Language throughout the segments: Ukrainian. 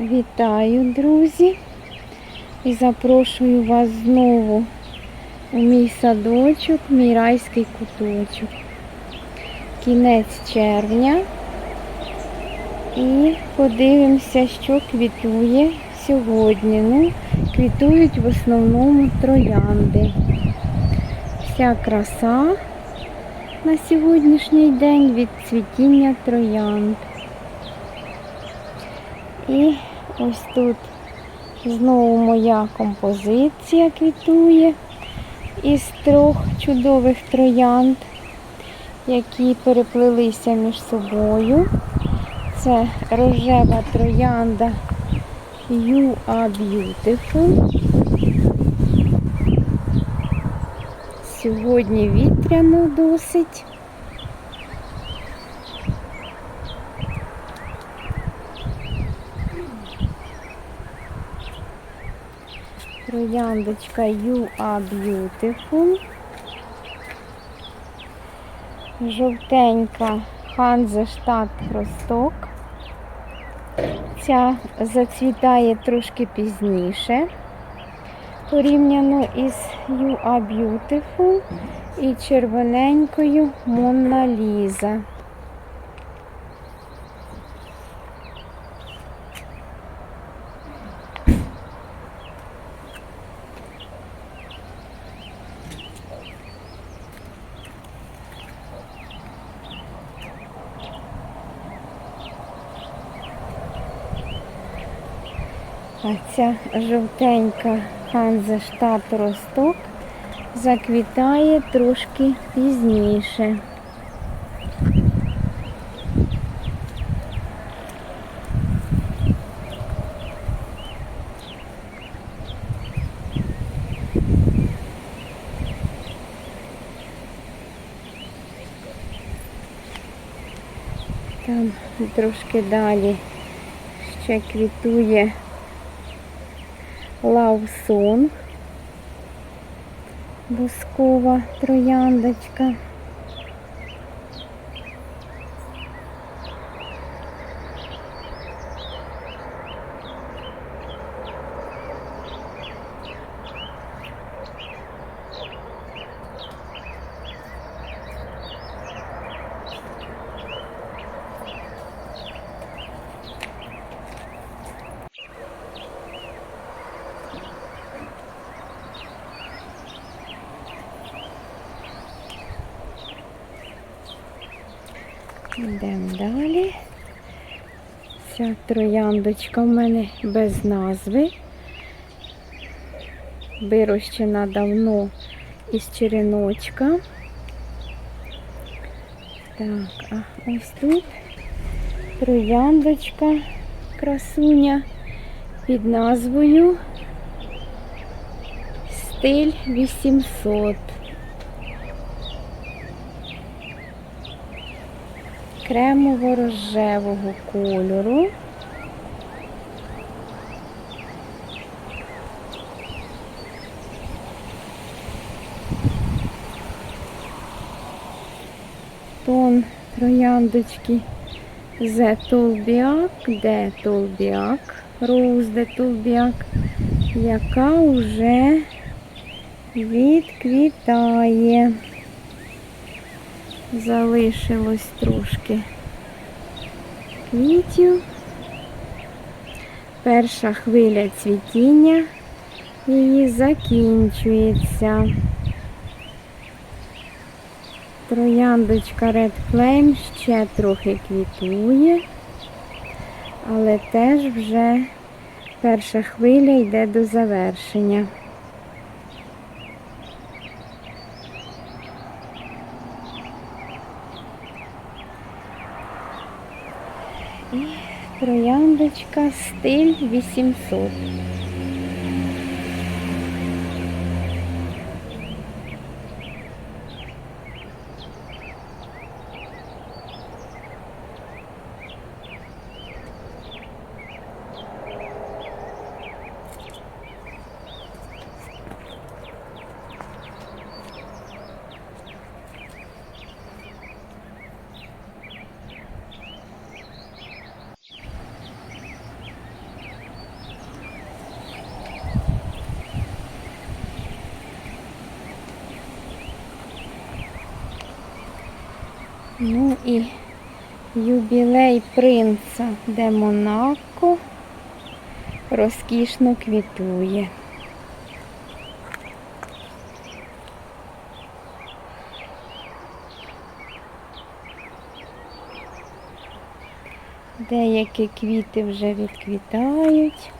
Вітаю, друзі! І запрошую вас знову у мій садочок, мій райський куточок. Кінець червня. І подивимося, що квітує сьогодні. Ну, квітують в основному троянди. Вся краса на сьогоднішній день від цвітіння троянд. І ось тут знову моя композиція квітує із трьох чудових троянд, які переплелися між собою. Це рожева троянда You are Beautiful. Сьогодні вітряно досить. Трояндочка You are Beautiful. Жовтенька Ханзештат Росток. Ця зацвітає трошки пізніше, порівняно із You are Beautiful і червоненькою Монна Ліза. Ця жовтенька Ханзештат Росток заквітає трошки пізніше. Там трошки далі ще квітує Song, бускова трояндочка. Йдемо далі. Ця трояндочка в мене без назви. Вирощена давно із череночка. Так, а ось тут трояндочка красуня під назвою Стиль 800. Кремово-рожевого кольору. Тон трояндочки The Толбіак, де Толбіак, Роуз де Толбіак, яка вже відквітає. Залишилось трошки квітів. Перша хвиля цвітіння її закінчується. Трояндочка Red Flame ще трохи квітує, але теж вже перша хвиля йде до завершення. І трояндочка стиль 800. Ну і юбілей принца де Монако розкішно квітує. Деякі квіти вже відквітають.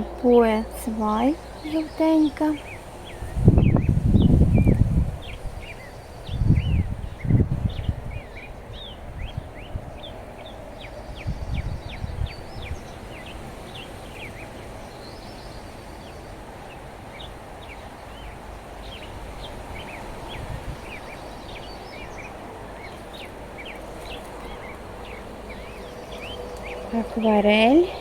Це поe цвай жовтенька. Акварель.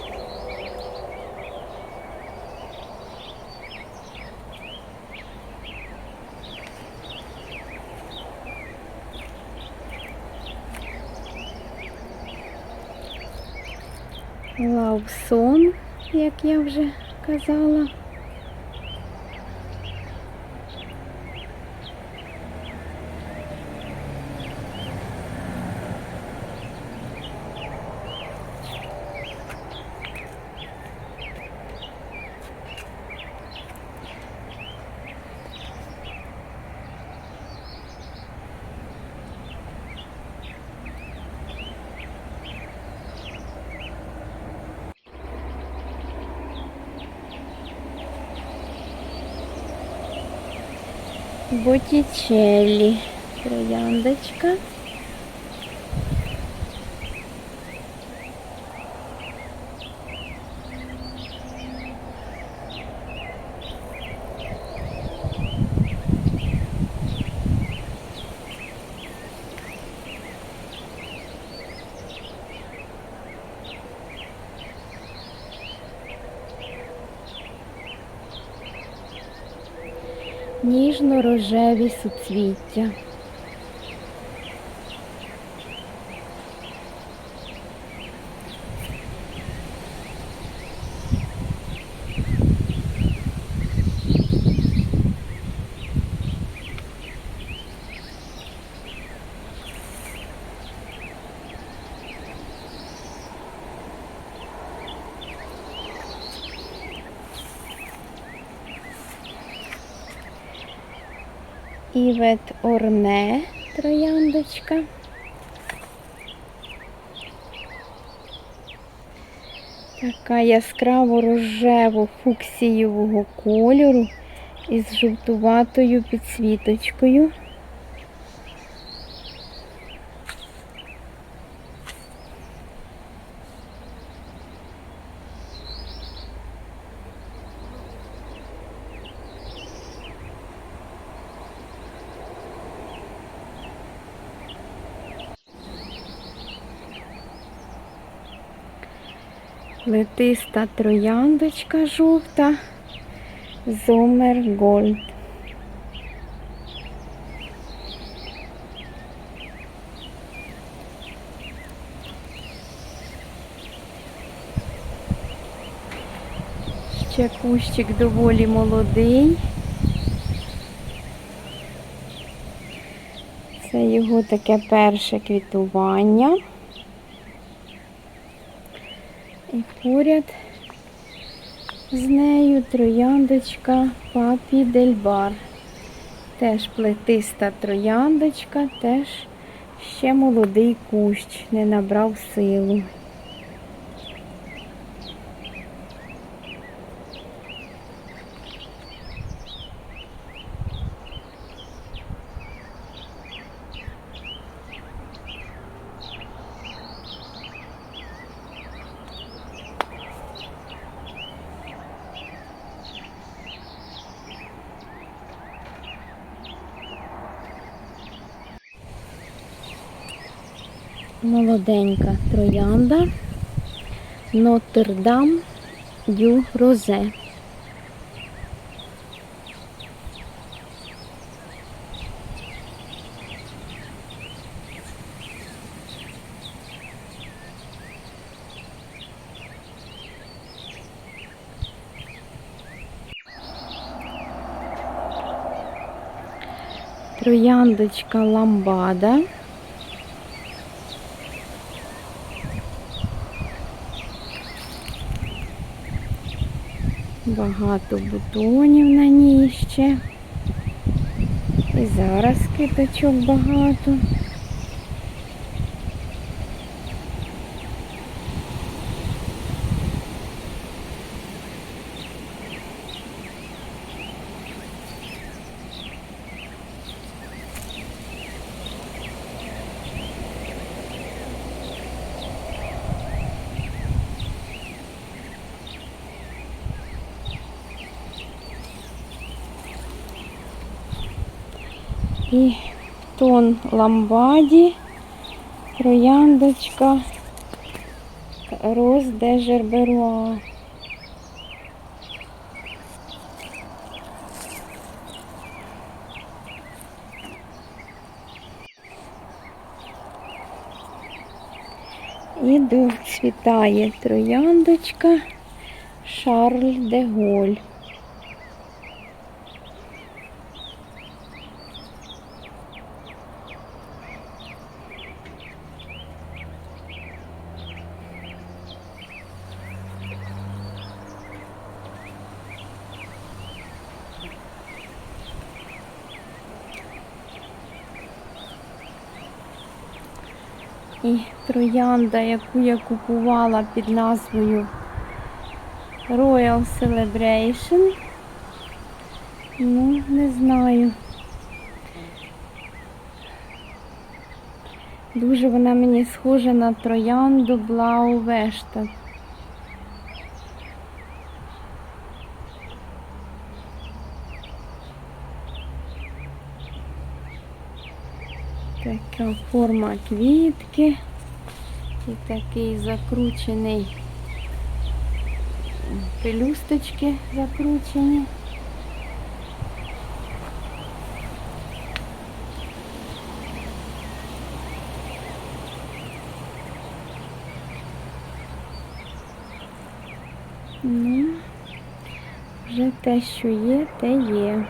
Лавсон, як я вже казала. Боттічеллі. Трояндочка. Ніжно-рожеві суцвіття. Івет Орне трояндочка. Така яскраво рожево фуксієвого кольору із жовтуватою підсвіточкою. Летиста трояндочка жовта. Зомер Гольд. Ще кущик доволі молодий. Це його таке перше квітування. І поряд з нею трояндочка Папі Дельбар. Теж плетиста трояндочка, теж ще молодий кущ, не набрав силу. Молоденька троянда. Нотр-Дам дю Розе. Трояндочка ламбада. Багато бутонів на ній ще. І зараз киточок багато. І тон ламбаді, трояндочка, роз де жерберуа. І доцвітає трояндочка Шарль де Голь. І троянда, яку я купувала під назвою Royal Celebration. Ну, не знаю. Дуже вона мені схожа на троянду Blau Вешта. Така форма квітки і такий закручений пелюсточки закручені. Ну, вже те, що є, те є.